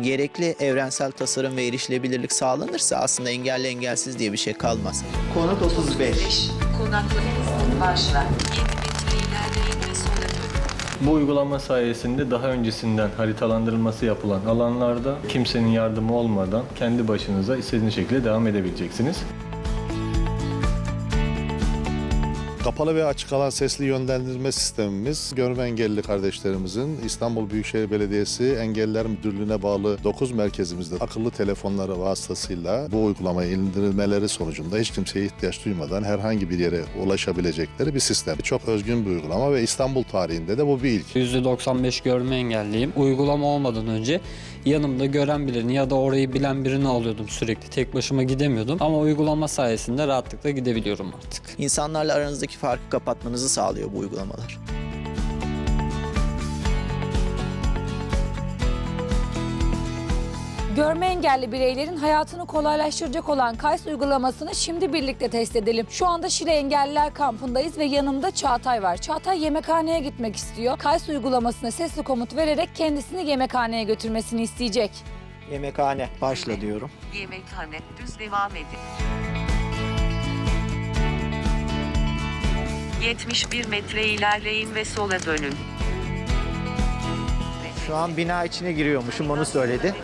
Gerekli evrensel tasarım ve erişilebilirlik sağlanırsa aslında engelli engelsiz diye bir şey kalmaz. Konut 35. Konaklamanız başla. 7 metre ilerleyin ve sola dönün. Bu uygulama sayesinde daha öncesinden haritalandırılması yapılan alanlarda kimsenin yardımı olmadan kendi başınıza istediğiniz şekilde devam edebileceksiniz. Kapalı ve açık alan sesli yönlendirme sistemimiz görme engelli kardeşlerimizin İstanbul Büyükşehir Belediyesi Engelliler Müdürlüğü'ne bağlı 9 merkezimizde akıllı telefonları vasıtasıyla bu uygulamayı indirmeleri sonucunda hiç kimseye ihtiyaç duymadan herhangi bir yere ulaşabilecekleri bir sistem. Çok özgün bir uygulama ve İstanbul tarihinde de bu bir ilk. %95 görme engelliyim. Uygulama olmadan önce yanımda gören birini ya da orayı bilen birini alıyordum sürekli. Tek başıma gidemiyordum ama uygulama sayesinde rahatlıkla gidebiliyorum artık. İnsanlarla aranızdaki farkı kapatmanızı sağlıyor bu uygulamalar. Görme engelli bireylerin hayatını kolaylaştıracak olan KAYS uygulamasını şimdi birlikte test edelim. Şu anda Şile Engelliler Kampı'ndayız ve yanımda Çağatay var. Çağatay yemekhaneye gitmek istiyor. KAYS uygulamasına sesli komut vererek kendisini yemekhaneye götürmesini isteyecek. Yemekhane başla diyorum. Yemekhane düz devam edin. 71 metre ilerleyin ve sola dönün. Şu an bina içine giriyormuşum onu söyledi.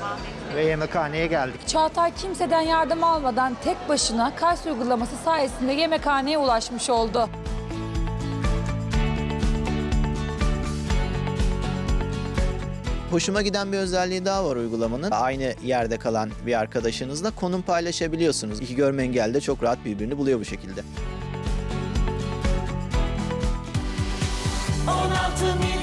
Ve yemekhaneye geldik. Çağatay kimseden yardım almadan tek başına KAYS uygulaması sayesinde yemekhaneye ulaşmış oldu. Hoşuma giden bir özelliği daha var uygulamanın. Aynı yerde kalan bir arkadaşınızla konum paylaşabiliyorsunuz. İki görme engelli de çok rahat birbirini buluyor bu şekilde. 16